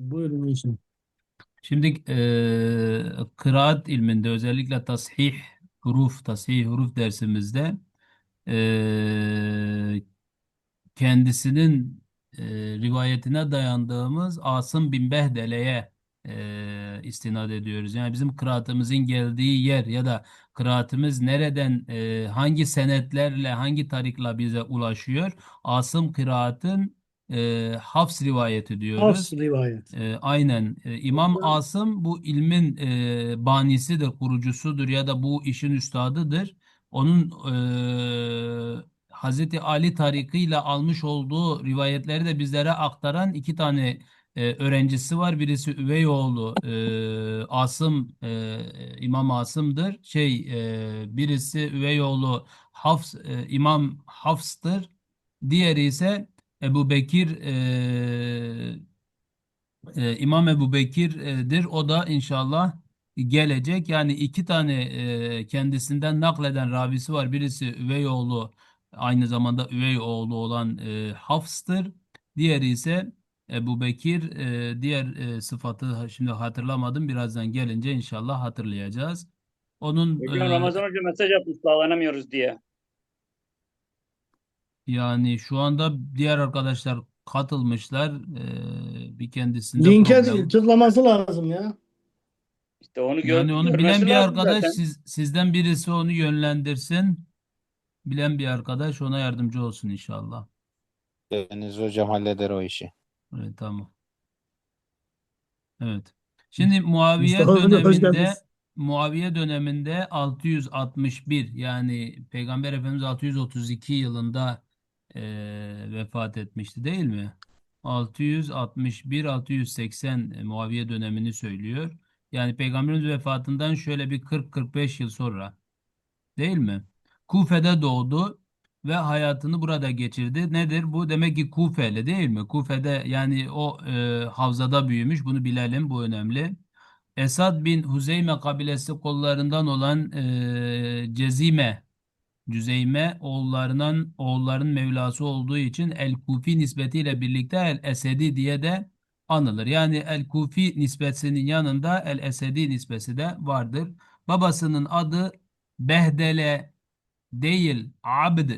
Buyurun Hüseyin. Şimdi eee kıraat ilminde özellikle tasih huruf, tasih huruf dersimizde eee, kendisinin eee, rivayetine dayandığımız Asım bin Behdele'ye eee istinad ediyoruz. Yani bizim kıraatımızın geldiği yer ya da kıraatımız nereden, eee, hangi senetlerle, hangi tarikla bize ulaşıyor? Asım kıraatın eee Hafs rivayeti Hafs diyoruz. rivayet. E, aynen. E, İmam Asım bu ilmin e, banisidir, kurucusudur ya da bu işin üstadıdır. Onun e, Hazreti Ali tarikiyle almış olduğu rivayetleri de bizlere aktaran iki tane e, öğrencisi var. Birisi Üveyoğlu e, Asım, e, İmam Asım'dır. Şey, e, birisi Üveyoğlu Hafs, e, İmam Hafs'tır. Diğeri ise Ebu Bekir e, e, İmam Ebu Bekir'dir. O da inşallah gelecek. Yani iki tane e, kendisinden nakleden ravisi var. Birisi üvey oğlu aynı zamanda üvey oğlu olan e, Hafs'tır. Diğeri ise Ebu Bekir. E, diğer e, sıfatı şimdi hatırlamadım. Birazdan gelince inşallah hatırlayacağız. Onun Hocam e, Ramazan Hoca mesaj atmış bağlanamıyoruz diye. Yani şu anda diğer arkadaşlar katılmışlar. E, bir kendisinde Linke problem. tıklaması lazım ya. İşte onu gör, Yani onu görmesi bilen bir lazım arkadaş zaten. siz, sizden birisi onu yönlendirsin. Bilen bir arkadaş ona yardımcı olsun inşallah. Deniz hocam halleder o işi. Evet, tamam. Evet. Şimdi Muaviye Mustafa hoş döneminde geldiniz. Muaviye döneminde 661 yani Peygamber Efendimiz 632 yılında e, vefat etmişti değil mi? 661 680 e, Muaviye dönemini söylüyor. Yani Peygamberimiz vefatından şöyle bir 40-45 yıl sonra değil mi? Kufe'de doğdu ve hayatını burada geçirdi. Nedir bu? Demek ki Kufeli değil mi? Kufe'de yani o e, havzada büyümüş. Bunu bilelim. Bu önemli. Esad bin Huzeyme kabilesi kollarından olan e, Cezime, Cüzeyme oğullarının oğulların Mevlası olduğu için El-Kufi nispetiyle birlikte El-Esedi diye de anılır. Yani El-Kufi nispetinin yanında El-Esedi nispesi de vardır. Babasının adı Behdele değil Abd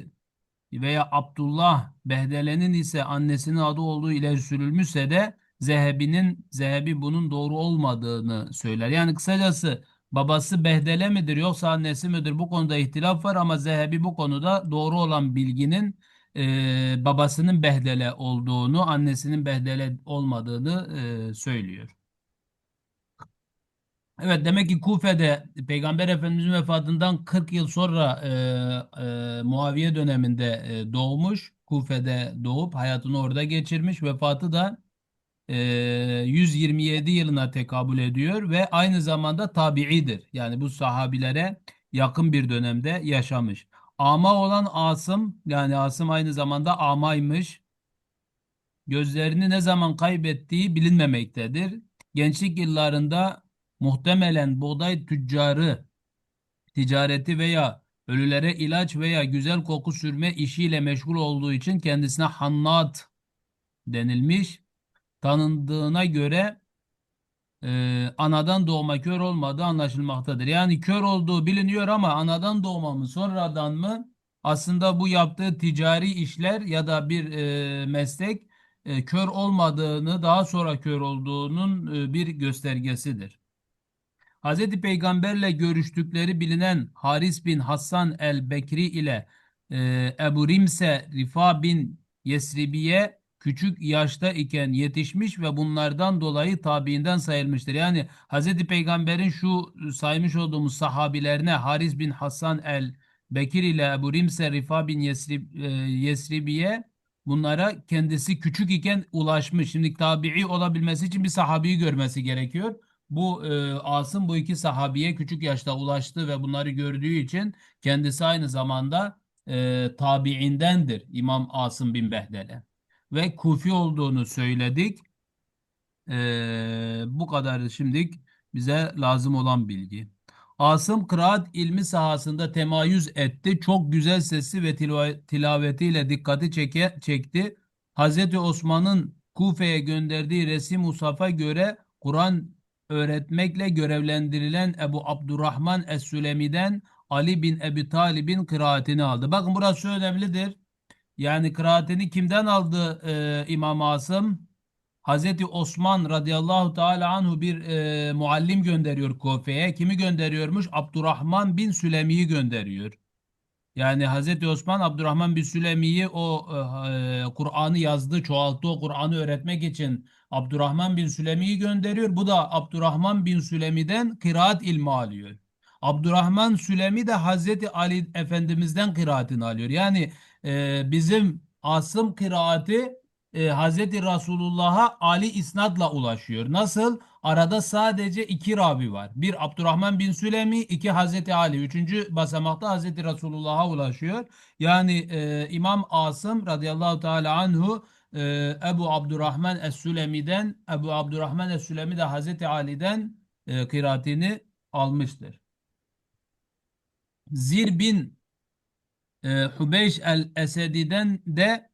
veya Abdullah Behdele'nin ise annesinin adı olduğu ileri sürülmüşse de Zehebi'nin Zehebi bunun doğru olmadığını söyler. Yani kısacası babası Behdele midir yoksa annesi midir bu konuda ihtilaf var ama Zehebi bu konuda doğru olan bilginin e, babasının Behdele olduğunu, annesinin Behdele olmadığını e, söylüyor. Evet demek ki Kufe'de Peygamber Efendimizin vefatından 40 yıl sonra e, e, Muaviye döneminde e, doğmuş. Kufe'de doğup hayatını orada geçirmiş. Vefatı da 127 yılına tekabül ediyor ve aynı zamanda tabi'idir. Yani bu sahabilere yakın bir dönemde yaşamış. Ama olan Asım yani Asım aynı zamanda amaymış. Gözlerini ne zaman kaybettiği bilinmemektedir. Gençlik yıllarında muhtemelen buğday tüccarı ticareti veya ölülere ilaç veya güzel koku sürme işiyle meşgul olduğu için kendisine Hannat denilmiş. Tanındığına göre e, anadan doğma kör olmadığı anlaşılmaktadır. Yani kör olduğu biliniyor ama anadan doğma mı sonradan mı aslında bu yaptığı ticari işler ya da bir e, meslek e, kör olmadığını daha sonra kör olduğunun e, bir göstergesidir. Hz. Peygamberle görüştükleri bilinen Haris bin Hassan el-Bekri ile e, Ebu Rimse Rifa bin Yesribiye küçük yaşta iken yetişmiş ve bunlardan dolayı tabiinden sayılmıştır. Yani Hz. Peygamber'in şu saymış olduğumuz sahabilerine Haris bin Hassan el-Bekir ile Ebu Rimse Rifa bin Yesrib, e, Yesribiye bunlara kendisi küçük iken ulaşmış. Şimdi tabii olabilmesi için bir sahabeyi görmesi gerekiyor. Bu e, Asım bu iki sahabiye küçük yaşta ulaştı ve bunları gördüğü için kendisi aynı zamanda e, tabiindendir İmam Asım bin Behdele. Ve Kufi olduğunu söyledik. E, bu kadar şimdilik bize lazım olan bilgi. Asım kıraat ilmi sahasında temayüz etti. Çok güzel sesi ve tilavetiyle dikkati çeke, çekti. Hazreti Osman'ın Kufe'ye gönderdiği resim Musaf'a göre Kur'an öğretmekle görevlendirilen Ebu Abdurrahman Es-Sülemi'den Ali bin Ebi Talib'in kıraatini aldı. Bakın burası önemlidir. Yani kıraatini kimden aldı e, İmam Asım? Hazreti Osman radıyallahu teala anhu bir e, muallim gönderiyor Kufe'ye. Kimi gönderiyormuş? Abdurrahman bin Sülemi'yi gönderiyor. Yani Hazreti Osman Abdurrahman bin Sülemi'yi o e, e, Kur'an'ı yazdı, çoğalttı o Kur'an'ı öğretmek için Abdurrahman bin Sülemi'yi gönderiyor. Bu da Abdurrahman bin Sülemi'den kıraat ilmi alıyor. Abdurrahman Sülemi de Hazreti Ali Efendimiz'den kıraatini alıyor. Yani e, bizim Asım kıraati e, Hazreti Resulullah'a Ali isnadla ulaşıyor. Nasıl? Arada sadece iki ravi var. Bir Abdurrahman bin Sülemi, iki Hazreti Ali. Üçüncü basamakta Hazreti Resulullah'a ulaşıyor. Yani e, İmam Asım radıyallahu teala anhu e, Ebu Abdurrahman Es-Sülemi'den Ebu Abdurrahman Es-Sülemi de Hazreti Ali'den e, kıraatini almıştır. Zir bin e, Hubeyş el-Esedi'den de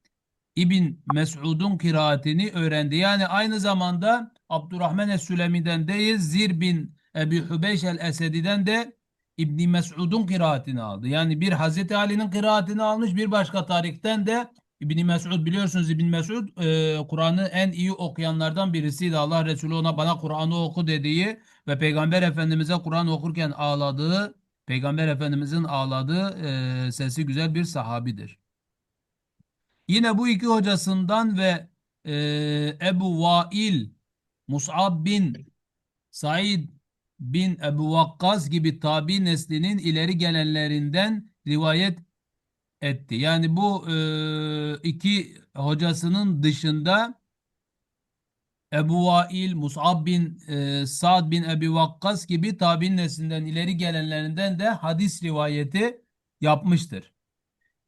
İbn Mes'ud'un kıraatini öğrendi. Yani aynı zamanda Abdurrahman es-Sülemi'den değil Zir bin Ebi Hubeyş el-Esedi'den de İbn Mes'ud'un kıraatini aldı. Yani bir Hazreti Ali'nin kıraatini almış bir başka tarikten de İbn Mes'ud biliyorsunuz İbn Mes'ud e, Kur'an'ı en iyi okuyanlardan birisiydi. Allah Resulü ona bana Kur'an'ı oku dediği ve Peygamber Efendimiz'e Kur'an okurken ağladığı Peygamber Efendimiz'in ağladığı e, sesi güzel bir sahabidir. Yine bu iki hocasından ve e, Ebu Vail, Mus'ab bin Said bin Ebu Vakkas gibi tabi neslinin ileri gelenlerinden rivayet etti. Yani bu e, iki hocasının dışında Ebu Vail, Mus'ab bin e, Sa'd bin Ebi Vakkas gibi tabi neslinden ileri gelenlerinden de hadis rivayeti yapmıştır.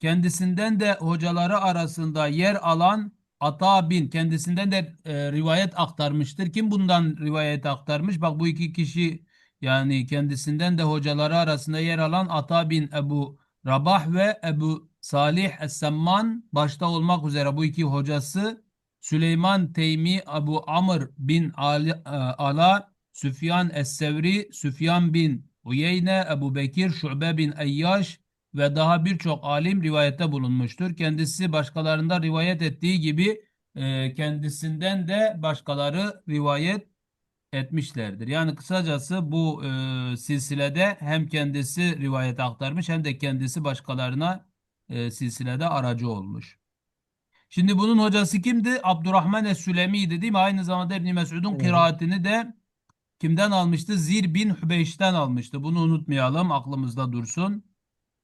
Kendisinden de hocaları arasında yer alan Ata bin kendisinden de e, rivayet aktarmıştır. Kim bundan rivayet aktarmış? Bak bu iki kişi yani kendisinden de hocaları arasında yer alan Ata bin Ebu Rabah ve Ebu Salih Es-Semman başta olmak üzere bu iki hocası Süleyman Teymi Ebu Amr bin Ali, e, Ala Süfyan Es-Sevri Süfyan bin Uyeyne Ebu Bekir Şube bin Eyyaş ve daha birçok alim rivayette bulunmuştur. Kendisi başkalarında rivayet ettiği gibi e, kendisinden de başkaları rivayet etmişlerdir. Yani kısacası bu e, silsilede hem kendisi rivayet aktarmış hem de kendisi başkalarına e, silsilede aracı olmuş. Şimdi bunun hocası kimdi? Abdurrahman Es-Sülemi'ydi değil mi? Aynı zamanda İbn Mesud'un Evet. kıraatini de kimden almıştı? Zir bin Hübeyş'ten almıştı. Bunu unutmayalım, aklımızda dursun.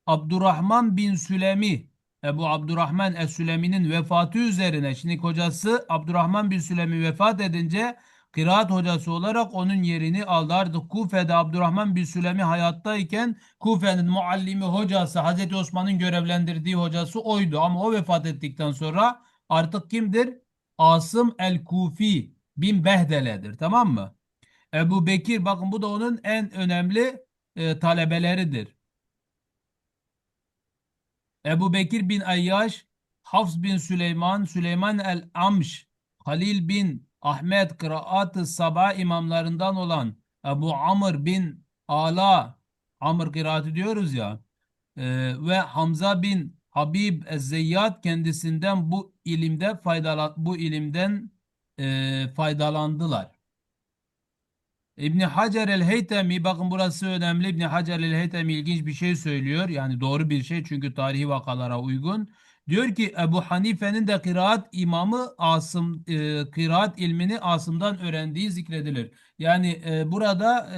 Abdurrahman bin Sülemi, Ebu Abdurrahman Es-Sülemi'nin vefatı üzerine, şimdi kocası Abdurrahman bin Sülemi vefat edince kıraat hocası olarak onun yerini aldı. Artık Kufe'de Abdurrahman bin Sülemi hayattayken Kufe'nin muallimi hocası, Hazreti Osman'ın görevlendirdiği hocası oydu. Ama o vefat ettikten sonra artık kimdir? Asım el-Kufi bin Behdele'dir. Tamam mı? Ebu Bekir bakın bu da onun en önemli e, talebeleridir. Ebu Bekir bin Ayyaş, Hafs bin Süleyman, Süleyman el-Amş, Halil bin Ahmet Kıraat-ı Sabah imamlarından olan Ebu Amr bin Ala, Amr kıraatı diyoruz ya, e, ve Hamza bin Habib Ez-Zeyyat kendisinden bu ilimde faydalan bu ilimden e, faydalandılar. İbni Hacer el-Heytemi bakın burası önemli. İbni Hacer el-Heytemi ilginç bir şey söylüyor. Yani doğru bir şey çünkü tarihi vakalara uygun. Diyor ki Ebu Hanife'nin de kıraat imamı Asım e, kıraat ilmini Asım'dan öğrendiği zikredilir. Yani e, burada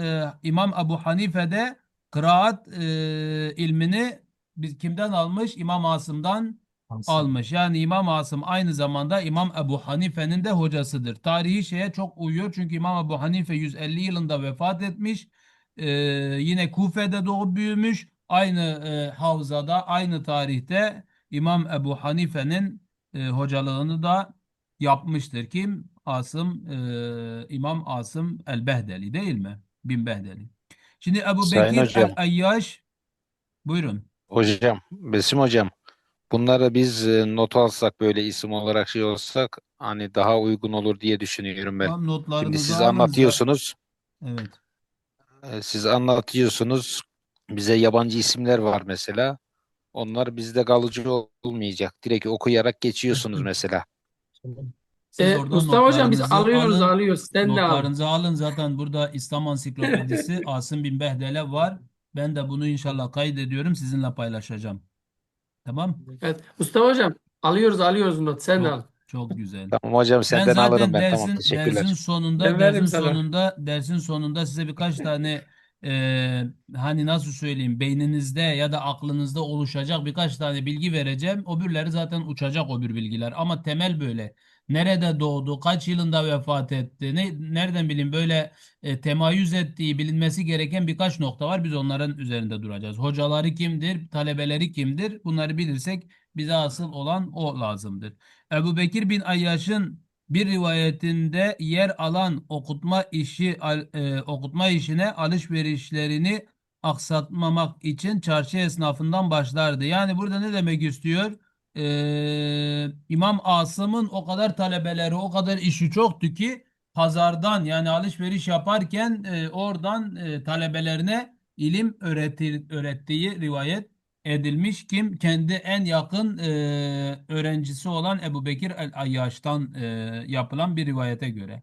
e, İmam Ebu Hanife de kıraat e, ilmini biz kimden almış? İmam Asım'dan almış. Yani İmam Asım aynı zamanda İmam Ebu Hanife'nin de hocasıdır. Tarihi şeye çok uyuyor çünkü İmam Ebu Hanife 150 yılında vefat etmiş. Ee, yine Kufe'de doğup büyümüş. Aynı e, havzada, aynı tarihte İmam Ebu Hanife'nin e, hocalığını da yapmıştır. Kim? Asım, e, İmam Asım el-Behdeli değil mi? Bin Behdeli. Şimdi Ebu Sayın Bekir hocam. el-Ayyaş buyurun. Hocam, Besim hocam. Bunları biz e, not alsak böyle isim olarak şey olsak hani daha uygun olur diye düşünüyorum ben. Tamam Şimdi siz anlatıyorsunuz, Evet. e, siz anlatıyorsunuz. Bize yabancı isimler var mesela. Onlar bizde kalıcı ol- olmayacak. Direkt okuyarak geçiyorsunuz mesela. Siz E, oradan Mustafa Hocam biz notlarınızı alıyoruz alın. alıyoruz. Sen de al. Notlarınızı alın. Zaten burada İslam Ansiklopedisi Asım bin Behdele var. Ben de bunu inşallah kaydediyorum. Sizinle paylaşacağım. Tamam. Evet. Mustafa Hocam alıyoruz alıyoruz not. Sen de al. Çok, güzel. Tamam hocam Ben senden zaten alırım ben. Tamam dersin teşekkürler. dersin sonunda Ben veririm dersin sana. sonunda dersin sonunda size birkaç tane e, hani nasıl söyleyeyim beyninizde ya da aklınızda oluşacak birkaç tane bilgi vereceğim. Öbürleri zaten uçacak öbür bilgiler ama temel böyle. Nerede doğdu, kaç yılında vefat etti, ne, nereden bileyim böyle e, temayüz ettiği bilinmesi gereken birkaç nokta var. Biz onların üzerinde duracağız. Hocaları kimdir, talebeleri kimdir? Bunları bilirsek bize asıl olan o lazımdır. Ebu Bekir bin Ayyaş'ın bir rivayetinde yer alan okutma işi e, okutma işine alışverişlerini aksatmamak için çarşı esnafından başlardı. Yani burada ne demek istiyor? Ee, İmam Asım'ın o kadar talebeleri, o kadar işi çoktu ki pazardan yani alışveriş yaparken e, oradan e, talebelerine ilim öğretir, öğrettiği rivayet edilmiş. Kim? Kendi en yakın e, öğrencisi olan Ebu Bekir el-Ayyaş'tan e, yapılan bir rivayete göre.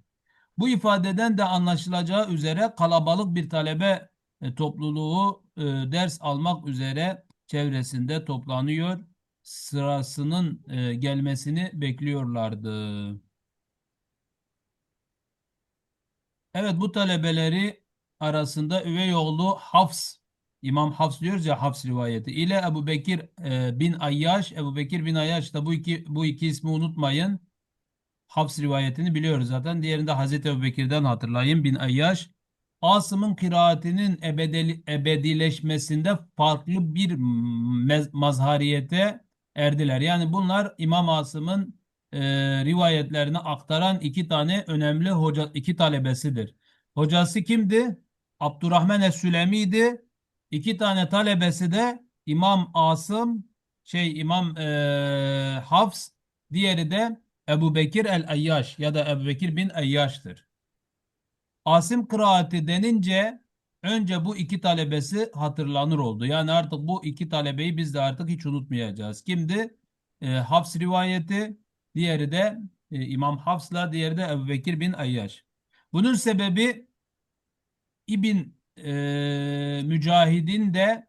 Bu ifadeden de anlaşılacağı üzere kalabalık bir talebe e, topluluğu e, ders almak üzere çevresinde toplanıyor. Sırasının e, gelmesini bekliyorlardı. Evet bu talebeleri arasında üvey oğlu Hafs, İmam Hafs diyoruz ya Hafs rivayeti ile Ebu Bekir e, bin Ayyaş, Ebu Bekir bin Ayyaş da bu iki bu iki ismi unutmayın. Hafs rivayetini biliyoruz zaten. Diğerinde Hazreti Ebubekir'den hatırlayın. Bin Ayyaş. Asım'ın kıraatinin ebedeli, ebedileşmesinde farklı bir mazhariyete erdiler. Yani bunlar İmam Asım'ın e, rivayetlerini aktaran iki tane önemli hoca, iki talebesidir. Hocası kimdi? Abdurrahman Es-Sülemi'ydi. İki tane talebesi de İmam Asım, şey İmam e, Hafs, diğeri de Ebu Bekir el-Ayyaş ya da Ebu Bekir bin Ayyaş'tır. Asim kıraati denince önce bu iki talebesi hatırlanır oldu. Yani artık bu iki talebeyi biz de artık hiç unutmayacağız. Kimdi? E, Hafs rivayeti, diğeri de e, İmam Hafs'la, diğeri de Ebu Bekir bin Ayyaş. Bunun sebebi İbn e, Mücahid'in de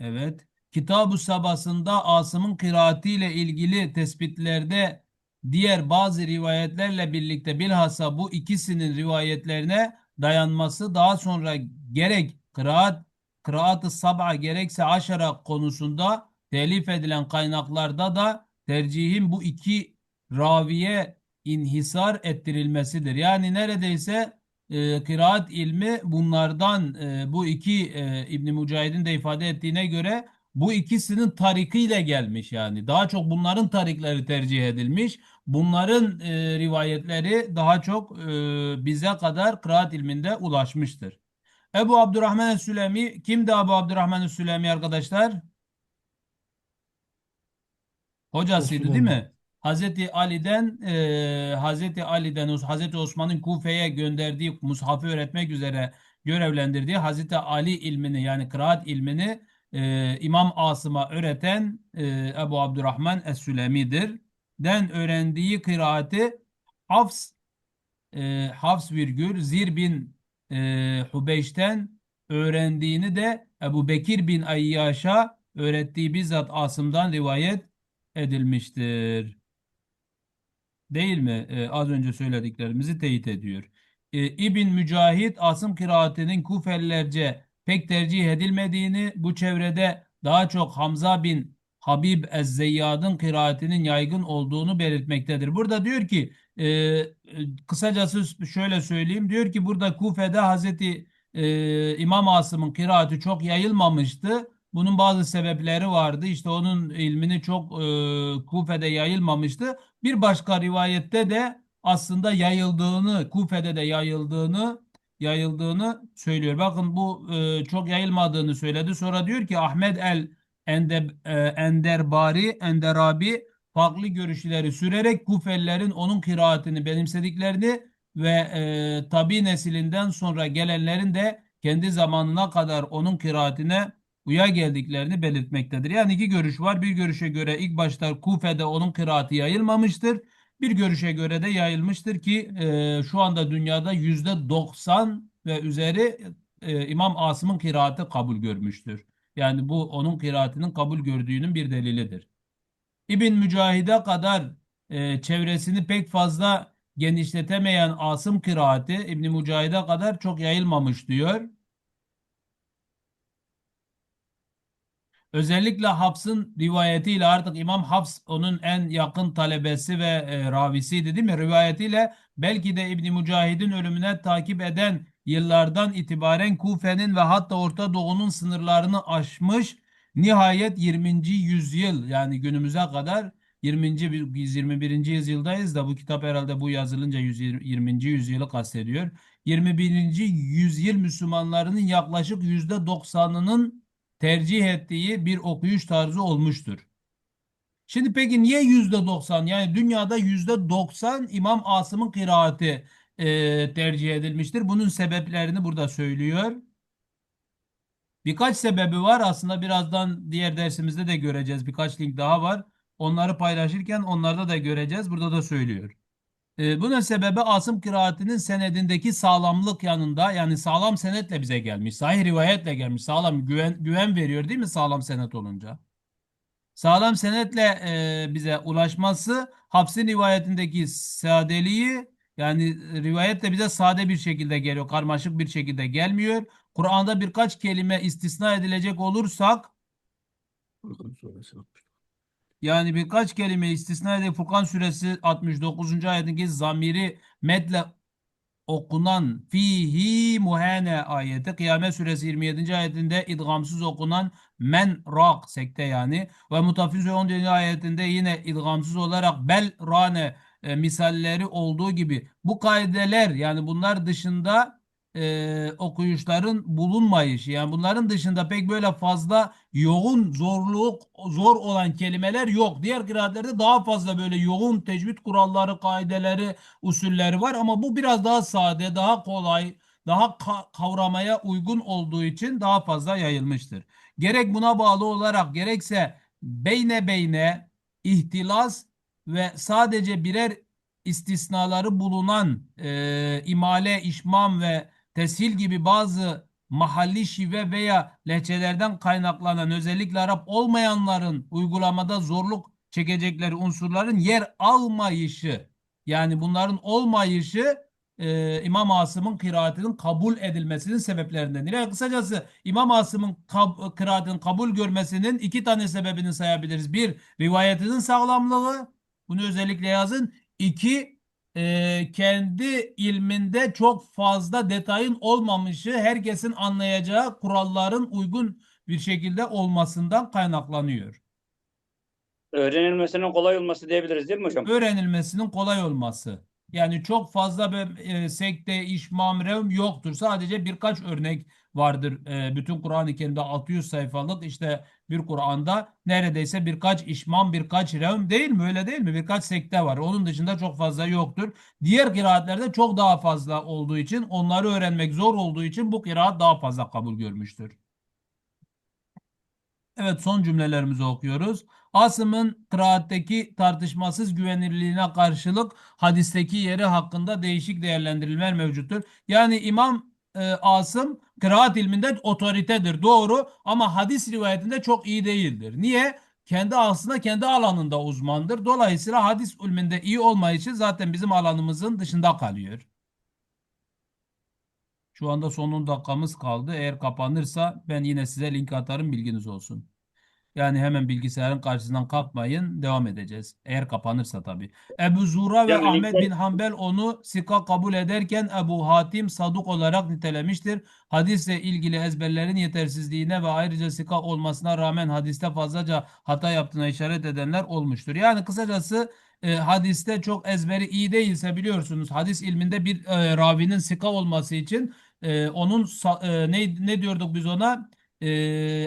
Evet. Kitab-ı Sabasında Asım'ın kıraatiyle ilgili tespitlerde diğer bazı rivayetlerle birlikte bilhassa bu ikisinin rivayetlerine dayanması daha sonra gerek kıraat kıraat-ı sab'a gerekse aşara konusunda telif edilen kaynaklarda da tercihin bu iki raviye inhisar ettirilmesidir. Yani neredeyse e, kıraat ilmi bunlardan e, bu iki e, İbn Mücahid'in de ifade ettiğine göre bu ikisinin tarikiyle gelmiş yani. Daha çok bunların tarikleri tercih edilmiş. Bunların e, rivayetleri daha çok e, bize kadar kıraat ilminde ulaşmıştır. Ebu Abdurrahman Es-Sülemi kimdi Ebu Abdurrahman Es-Sülemi arkadaşlar? Hocasıydı değil mi? Hazreti Ali'den e, Hazreti Ali'den Hazreti Osman'ın Kufe'ye gönderdiği mushafı öğretmek üzere görevlendirdiği Hazreti Ali ilmini yani kıraat ilmini e, İmam Asım'a öğreten e, Ebu Abdurrahman Es-Sülemi'dir. Den öğrendiği kıraati Hafs e, Hafs virgül Zir bin e, Hubeyş'ten öğrendiğini de Ebu Bekir bin Ayyaş'a öğrettiği bizzat Asım'dan rivayet edilmiştir. Değil mi? Ee, az önce söylediklerimizi teyit ediyor. Ee, İbn Mücahit Asım kıraatinin Kufelilerce pek tercih edilmediğini, bu çevrede daha çok Hamza bin Habib Ez-Zeyyad'ın kıraatinin yaygın olduğunu belirtmektedir. Burada diyor ki, e, e, kısacası şöyle söyleyeyim, diyor ki burada Kufe'de Hazreti e, İmam Asım'ın kıraati çok yayılmamıştı. Bunun bazı sebepleri vardı. İşte onun ilmini çok e, Kufe'de yayılmamıştı. Bir başka rivayette de aslında yayıldığını, Kufe'de de yayıldığını yayıldığını söylüyor. Bakın bu e, çok yayılmadığını söyledi. Sonra diyor ki Ahmet el Ende, e, Enderbari, Enderabi farklı görüşleri sürerek Kufelilerin onun kıraatini benimsediklerini ve e, tabi nesilinden sonra gelenlerin de kendi zamanına kadar onun kıraatine uya geldiklerini belirtmektedir. Yani iki görüş var. Bir görüşe göre ilk başta Kufe'de onun kıraati yayılmamıştır. Bir görüşe göre de yayılmıştır ki e, şu anda dünyada yüzde 90 ve üzeri e, İmam Asım'ın kıraati kabul görmüştür. Yani bu onun kıraatinin kabul gördüğünün bir delilidir. İbn Mücahid'e kadar e, çevresini pek fazla genişletemeyen Asım kıraati İbn Mücahid'e kadar çok yayılmamış diyor. Özellikle Hafs'ın rivayetiyle artık İmam Hafs onun en yakın talebesi ve e, ravisiydi değil mi? Rivayetiyle belki de İbn Mücahid'in ölümüne takip eden yıllardan itibaren Kufe'nin ve hatta Orta Doğu'nun sınırlarını aşmış nihayet 20. yüzyıl yani günümüze kadar 20. bir- biz 21. yüzyıldayız da bu kitap herhalde bu yazılınca 120. yüzyılı kastediyor. 21. yüzyıl Müslümanlarının yaklaşık %90'ının tercih ettiği bir okuyuş tarzı olmuştur. Şimdi peki niye %90? Yani dünyada %90 İmam Asım'ın kıraati e, tercih edilmiştir. Bunun sebeplerini burada söylüyor. Birkaç sebebi var. Aslında birazdan diğer dersimizde de göreceğiz. Birkaç link daha var. Onları paylaşırken onlarda da göreceğiz. Burada da söylüyor. E, bunun sebebi Asım kıraatinin senedindeki sağlamlık yanında yani sağlam senetle bize gelmiş. Sahih rivayetle gelmiş. Sağlam güven, güven veriyor değil mi sağlam senet olunca? Sağlam senetle e, bize ulaşması Hafs'in rivayetindeki sadeliği yani rivayetle bize sade bir şekilde geliyor. Karmaşık bir şekilde gelmiyor. Kur'an'da birkaç kelime istisna edilecek olursak yani birkaç kelime istisna edip Furkan suresi 69. ayetindeki zamiri medle okunan fihi muhane ayeti Kıyamet suresi 27. ayetinde idgamsız okunan men rak sekte yani ve Mutaffize 10. ayetinde yine idgamsız olarak bel rane e, misalleri olduğu gibi bu kaideler yani bunlar dışında e, okuyuşların bulunmayışı yani bunların dışında pek böyle fazla yoğun zorluk zor olan kelimeler yok. Diğer kıraatlerde daha fazla böyle yoğun tecvid kuralları, kaideleri, usulleri var ama bu biraz daha sade, daha kolay, daha ka- kavramaya uygun olduğu için daha fazla yayılmıştır. Gerek buna bağlı olarak gerekse beyne beyne ihtilas ve sadece birer istisnaları bulunan e, imale, işmam ve teshil gibi bazı mahalli şive veya lehçelerden kaynaklanan özellikle Arap olmayanların uygulamada zorluk çekecekleri unsurların yer almayışı yani bunların olmayışı e, İmam Asım'ın kıraatinin kabul edilmesinin sebeplerinden. Yani kısacası İmam Asım'ın kab- kıraatinin kabul görmesinin iki tane sebebini sayabiliriz. Bir, rivayetinin sağlamlığı. Bunu özellikle yazın. İki, e, kendi ilminde çok fazla detayın olmamışı herkesin anlayacağı kuralların uygun bir şekilde olmasından kaynaklanıyor. Öğrenilmesinin kolay olması diyebiliriz değil mi hocam? Öğrenilmesinin kolay olması. Yani çok fazla bir e, sekte, işmam, revm yoktur. Sadece birkaç örnek vardır. E, bütün Kur'an-ı Kerim'de 600 sayfalık işte bir Kur'an'da neredeyse birkaç işmam, birkaç revm değil mi? Öyle değil mi? Birkaç sekte var. Onun dışında çok fazla yoktur. Diğer kıraatlerde çok daha fazla olduğu için, onları öğrenmek zor olduğu için bu kıraat daha fazla kabul görmüştür. Evet son cümlelerimizi okuyoruz. Asım'ın kıraatteki tartışmasız güvenilirliğine karşılık hadisteki yeri hakkında değişik değerlendirilmeler mevcuttur. Yani İmam e, Asım kıraat ilminde otoritedir doğru ama hadis rivayetinde çok iyi değildir. Niye? Kendi aslında kendi alanında uzmandır. Dolayısıyla hadis ilminde iyi olmayışı zaten bizim alanımızın dışında kalıyor. Şu anda son 10 dakikamız kaldı. Eğer kapanırsa ben yine size link atarım bilginiz olsun. Yani hemen bilgisayarın karşısından kalkmayın. Devam edeceğiz. Eğer kapanırsa tabii. Ebu Zura ve Yani Ahmet bin Hanbel onu sika kabul ederken Ebu Hatim saduk olarak nitelemiştir. Hadisle ilgili ezberlerin yetersizliğine ve ayrıca sika olmasına rağmen hadiste fazlaca hata yaptığına işaret edenler olmuştur. Yani kısacası e, hadiste çok ezberi iyi değilse biliyorsunuz hadis ilminde bir e, ravinin sika olması için e, onun e, ne ne diyorduk biz ona? E,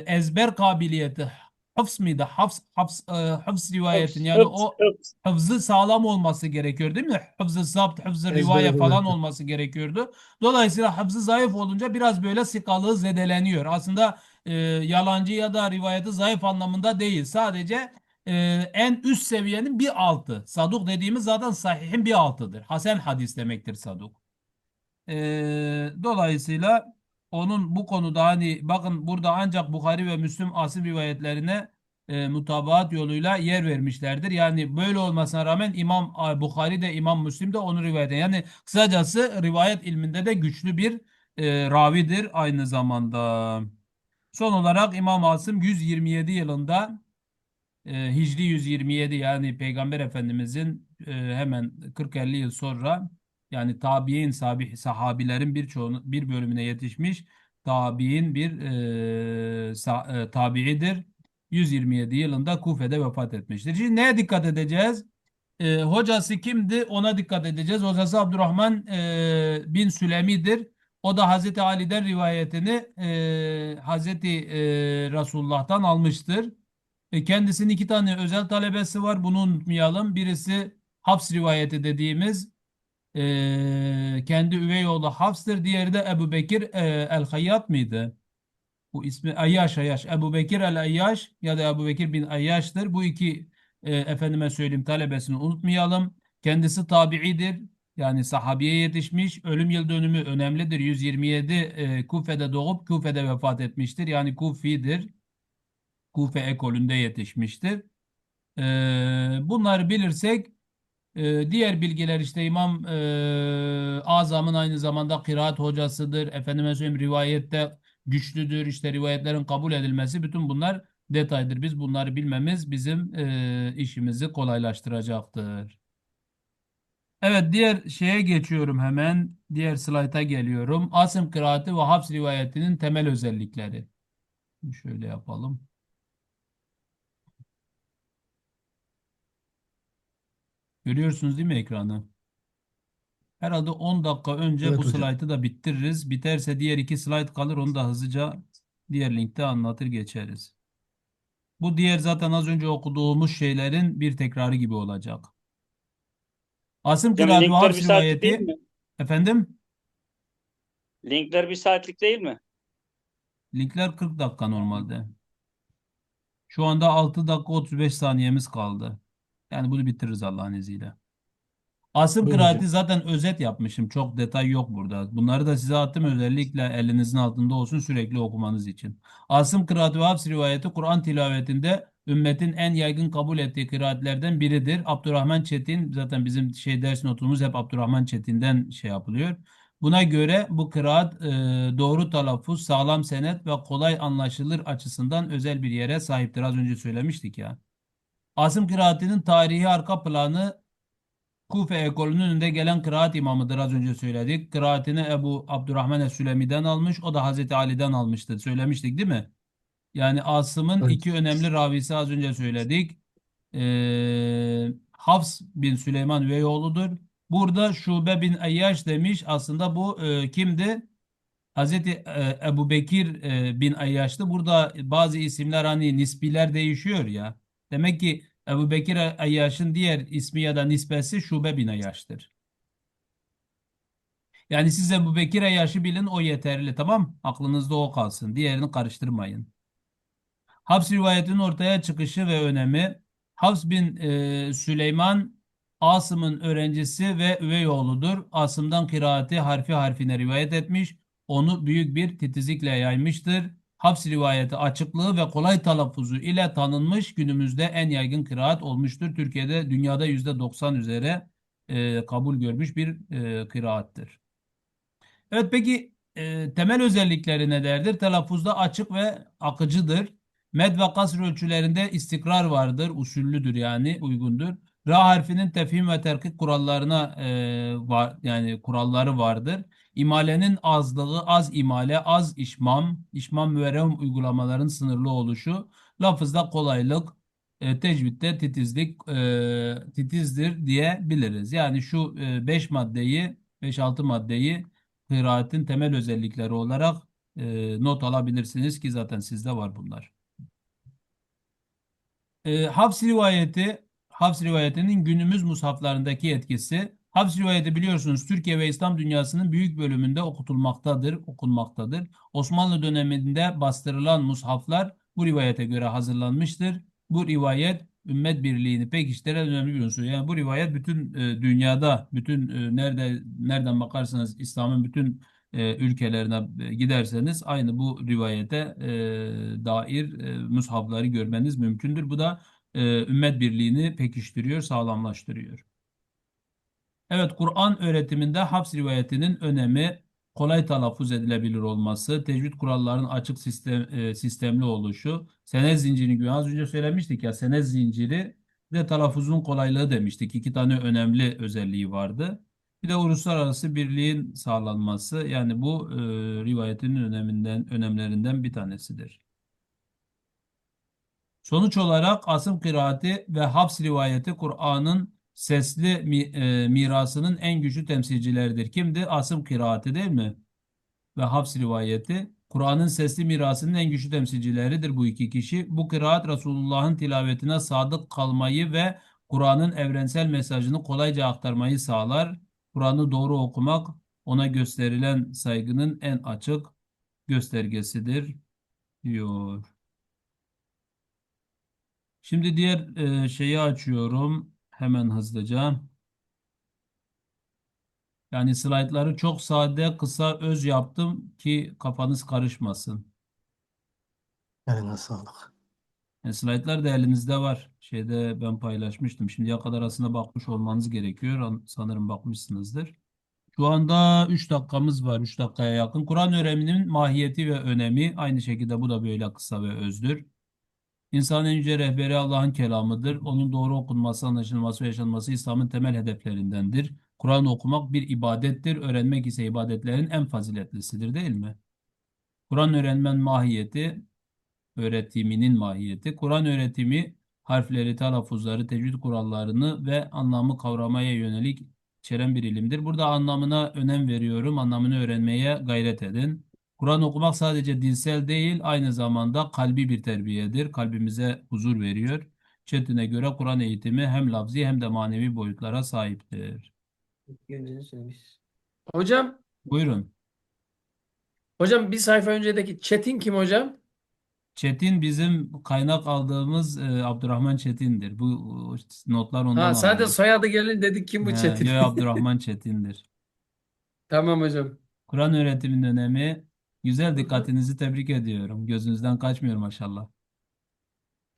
ezber kabiliyeti. Hafız mıydı? Hafız, hafız, e, hafız rivayetin yani Hıfz, o hıfz. hafızı sağlam olması gerekiyor değil mi? Hafızı zapt, hafızı Ezbere rivaye falan olması gerekiyordu. Dolayısıyla hafızı zayıf olunca biraz böyle sikalığı zedeleniyor. Aslında e, yalancı ya da rivayeti zayıf anlamında değil. Sadece e, en üst seviyenin bir altı. Saduk dediğimiz zaten sahihin bir altıdır. Hasen hadis demektir saduk. E, dolayısıyla onun bu konuda hani bakın burada ancak Bukhari ve Müslim asıl rivayetlerine e, mutabaat yoluyla yer vermişlerdir. Yani böyle olmasına rağmen İmam Bukhari de İmam Müslim de onu rivayet eden. Yani kısacası rivayet ilminde de güçlü bir e, ravidir aynı zamanda. Son olarak İmam Asım 127 yılında e, Hicri 127 yani Peygamber Efendimizin e, hemen 40-50 yıl sonra yani tabi'in sabi, sahabilerin birçoğunu bir bölümüne yetişmiş tabi'in bir e, sa, e, tabi'idir. 127 yılında Kufe'de vefat etmiştir. Şimdi neye dikkat edeceğiz? E, hocası kimdi? Ona dikkat edeceğiz. Hocası Abdurrahman e, bin Sülemi'dir. O da Hazreti Ali'den rivayetini e, Hazreti e, Resulullah'tan almıştır. E, kendisinin iki tane özel talebesi var. Bunu unutmayalım. Birisi Hafs rivayeti dediğimiz e, kendi üvey oğlu Hafs'tır. Diğeri de Ebu Bekir e, el-Hayyat mıydı? Bu ismi Ayyaş Ayyaş. Ebu Bekir el-Ayyaş ya da Ebu Bekir bin Ayyaş'tır. Bu iki e, efendime söyleyeyim talebesini unutmayalım. Kendisi tabi'idir. Yani sahabeye yetişmiş. Ölüm yıl dönümü önemlidir. 127 e, Kufe'de doğup Kufe'de vefat etmiştir. Yani Kufi'dir. Kufe ekolünde yetişmiştir. E, bunları bilirsek e, diğer bilgiler işte İmam e, Azam'ın aynı zamanda kıraat hocasıdır. Efendime söyleyeyim rivayette güçlüdür. İşte rivayetlerin kabul edilmesi bütün bunlar detaydır. Biz bunları bilmemiz bizim e, işimizi kolaylaştıracaktır. Evet diğer şeye geçiyorum hemen. Diğer slayta geliyorum. Asım kıraati ve Hafs rivayetinin temel özellikleri. Şöyle yapalım. Görüyorsunuz değil mi ekranı? Herhalde 10 dakika önce Evet bu hocam. slaytı da bitiririz. Biterse diğer iki slayt kalır. Onu da hızlıca diğer linkte anlatır geçeriz. Bu diğer zaten az önce okuduğumuz şeylerin bir tekrarı gibi olacak. Asım Hocam kıraat ve linkler Hafs bir saatlik değil rivayeti. mi? Efendim? Linkler bir saatlik değil mi? Linkler 40 dakika normalde. Şu anda 6 dakika 35 saniyemiz kaldı. Yani bunu bitiririz Allah'ın izniyle. Asım Buyurun kıraati hocam. zaten özet yapmışım. Çok detay yok burada. Bunları da size attım özellikle elinizin altında olsun sürekli okumanız için. Asım kıraati ve Hafs rivayeti Kur'an tilavetinde ümmetin en yaygın kabul ettiği kıraatlerden biridir. Abdurrahman Çetin zaten bizim şey ders notumuz hep Abdurrahman Çetin'den şey yapılıyor. Buna göre bu kıraat e, doğru telaffuz, sağlam senet ve kolay anlaşılır açısından özel bir yere sahiptir. Az önce söylemiştik ya. Asım kıraatinin tarihi arka planı Kufe ekolünün önünde gelen kıraat imamıdır az önce söyledik. Kıraatini Ebu Abdurrahman Es-Sülemi'den almış. O da Hazreti Ali'den almıştı. Söylemiştik değil mi? Yani Asım'ın Evet. iki önemli ravisi az önce söyledik. Ee, Hafs bin Süleyman Üveyoğlu'dur. Burada Şube bin Ayyaş demiş. Aslında bu e, kimdi? Hazreti e, Ebu Bekir e, bin Ayyaş'tı. Burada bazı isimler hani nisbiler değişiyor ya. Demek ki Ebu Bekir Ayyaş'ın diğer ismi ya da nispesi Şube bin Ayyaş'tır. Yani siz Ebu Bekir Ayyaş'ı bilin o yeterli tamam? Aklınızda o kalsın. Diğerini karıştırmayın. Hafs rivayetinin ortaya çıkışı ve önemi. Hafs bin e, Süleyman Asım'ın öğrencisi ve üvey oğludur. Asım'dan kıraati harfi harfine rivayet etmiş. Onu büyük bir titizlikle yaymıştır. Hafs rivayeti açıklığı ve kolay telaffuzu ile tanınmış günümüzde en yaygın kıraat olmuştur. Türkiye'de dünyada %90 üzere e, kabul görmüş bir e, kıraattır. Evet peki e, temel özellikleri nelerdir? Telaffuzda açık ve akıcıdır. Med ve kasr ölçülerinde istikrar vardır, usullüdür yani uygundur. Ra harfinin tefhim ve terkik kurallarına e, var yani kuralları vardır. İmalenin azlığı, az imale, az işmam, işmam müverrem uygulamaların sınırlı oluşu, lafızda kolaylık, e, tecvidde titizlik, e, titizdir diyebiliriz. Yani şu 5 maddeyi, 5-6 maddeyi kıraatin temel özellikleri olarak e, not alabilirsiniz ki zaten sizde var bunlar. E, Hafs rivayeti, Hafs rivayetinin günümüz mushaflarındaki etkisi. Hafs rivayeti biliyorsunuz Türkiye ve İslam dünyasının büyük bölümünde okutulmaktadır, okunmaktadır. Osmanlı döneminde bastırılan mushaflar bu rivayete göre hazırlanmıştır. Bu rivayet ümmet birliğini pekiştiren önemli bir unsur. Yani bu rivayet bütün e, dünyada, bütün e, nerede nereden bakarsanız İslam'ın bütün e, ülkelerine e, giderseniz aynı bu rivayete e, dair e, mushafları görmeniz mümkündür. Bu da e, ümmet birliğini pekiştiriyor, sağlamlaştırıyor. Evet, Kur'an öğretiminde Hafs rivayetinin önemi kolay telaffuz edilebilir olması, tecvid kurallarının açık sistem, e, sistemli oluşu, senet zinciri gibi az önce söylemiştik ya senet zinciri de telaffuzun kolaylığı demiştik. İki tane önemli özelliği vardı. Bir de uluslararası birliğin sağlanması yani bu e, rivayetin öneminden önemlerinden bir tanesidir. Sonuç olarak Asım kıraati ve Hafs rivayeti Kur'an'ın sesli mi- e, mirasının en güçlü temsilcileridir. Kimdi? Asım kıraati değil mi? Ve Hafs rivayeti Kur'an'ın sesli mirasının en güçlü temsilcileridir bu iki kişi. Bu kıraat Resulullah'ın tilavetine sadık kalmayı ve Kur'an'ın evrensel mesajını kolayca aktarmayı sağlar. Kur'an'ı doğru okumak ona gösterilen saygının en açık göstergesidir diyor. Şimdi diğer e, şeyi açıyorum hemen hızlıca. Yani slaytları çok sade, kısa, öz yaptım ki kafanız karışmasın. Eline sağlık. Yani slaytlar da elinizde var. Şeyde ben paylaşmıştım. Şimdiye kadar aslında bakmış olmanız gerekiyor. An- Sanırım bakmışsınızdır. Şu anda 3 dakikamız var. 3 dakikaya yakın. Kur'an öğreniminin mahiyeti ve önemi. Aynı şekilde bu da böyle kısa ve özdür. İnsanın en yüce rehberi Allah'ın kelamıdır. Onun doğru okunması, anlaşılması ve yaşanması İslam'ın temel hedeflerindendir. Kur'an okumak bir ibadettir. Öğrenmek ise ibadetlerin en faziletlisidir değil mi? Kur'an öğrenmen mahiyeti, öğretiminin mahiyeti. Kur'an öğretimi harfleri, telaffuzları, tecvid kurallarını ve anlamı kavramaya yönelik içeren bir ilimdir. Burada anlamına önem veriyorum. Anlamını öğrenmeye gayret edin. Kur'an okumak sadece dilsel değil, aynı zamanda kalbi bir terbiyedir. Kalbimize huzur veriyor. Çetin'e göre Kur'an eğitimi hem lafzi hem de manevi boyutlara sahiptir. Hocam, Buyurun. hocam bir sayfa öncedeki Çetin kim hocam? Çetin bizim kaynak aldığımız e, Abdurrahman Çetin'dir. Bu e, notlar ondan Ha, sadece alındı. soyadı gelin dedik kim bu He, Çetin? yo, Abdurrahman Çetin'dir. Tamam hocam. Kur'an öğretiminin önemi güzel dikkatinizi tebrik ediyorum. Gözünüzden kaçmıyor maşallah.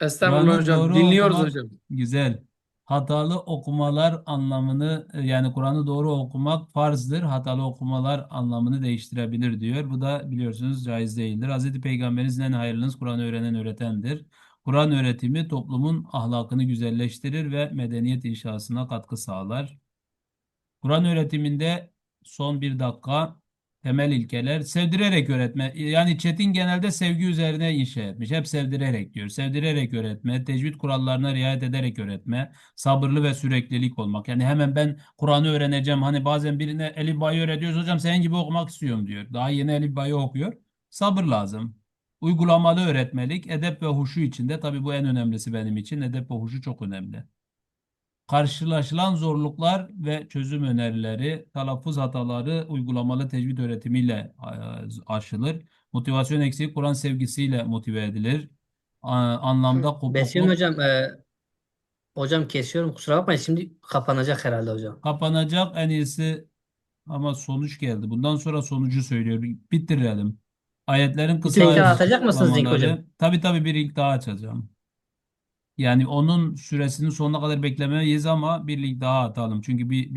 Estağfurullah Kur'an'ı hocam. doğru Dinliyoruz okumak hocam. güzel. Hatalı okumalar anlamını e, yani Kur'an'ı doğru okumak farzdır. Hatalı okumalar anlamını değiştirebilir diyor. Bu da biliyorsunuz caiz değildir. Hazreti Peygamberimizin en hayırlınız Kur'an'ı öğrenen öğretendir. Kur'an öğretimi toplumun ahlakını güzelleştirir ve medeniyet inşasına katkı sağlar. Kur'an öğretiminde son bir dakika temel ilkeler sevdirerek öğretme. Yani Çetin genelde sevgi üzerine inşa etmiş. Hep sevdirerek diyor. Sevdirerek öğretme, tecvid kurallarına riayet ederek öğretme, sabırlı ve süreklilik olmak. Yani hemen ben Kur'an'ı öğreneceğim. Hani bazen birine Elif Bay'ı öğretiyoruz. Hocam senin gibi okumak istiyorum diyor. Daha yeni Elif Bay'ı okuyor. Sabır lazım. Uygulamalı öğretmelik, edep ve huşu içinde. Tabii bu en önemlisi benim için. Edep ve huşu çok önemli. Karşılaşılan zorluklar ve çözüm önerileri, telaffuz hataları uygulamalı tecvid öğretimiyle e, aşılır. Motivasyon eksiği Kur'an sevgisiyle motive edilir. Anlamda Besim kopukluk hocam, e, hocam kesiyorum kusura bakmayın şimdi kapanacak herhalde hocam. kapanacak en iyisi ama sonuç geldi. Bundan sonra sonucu söylüyor. Bitirelim. Ayetlerin Bir kısa tekrar atacak mısınız link hocam? Tabii tabii bir link daha açacağım. Yani onun süresinin sonuna kadar beklemeyiz ama bir link daha atalım. Çünkü bir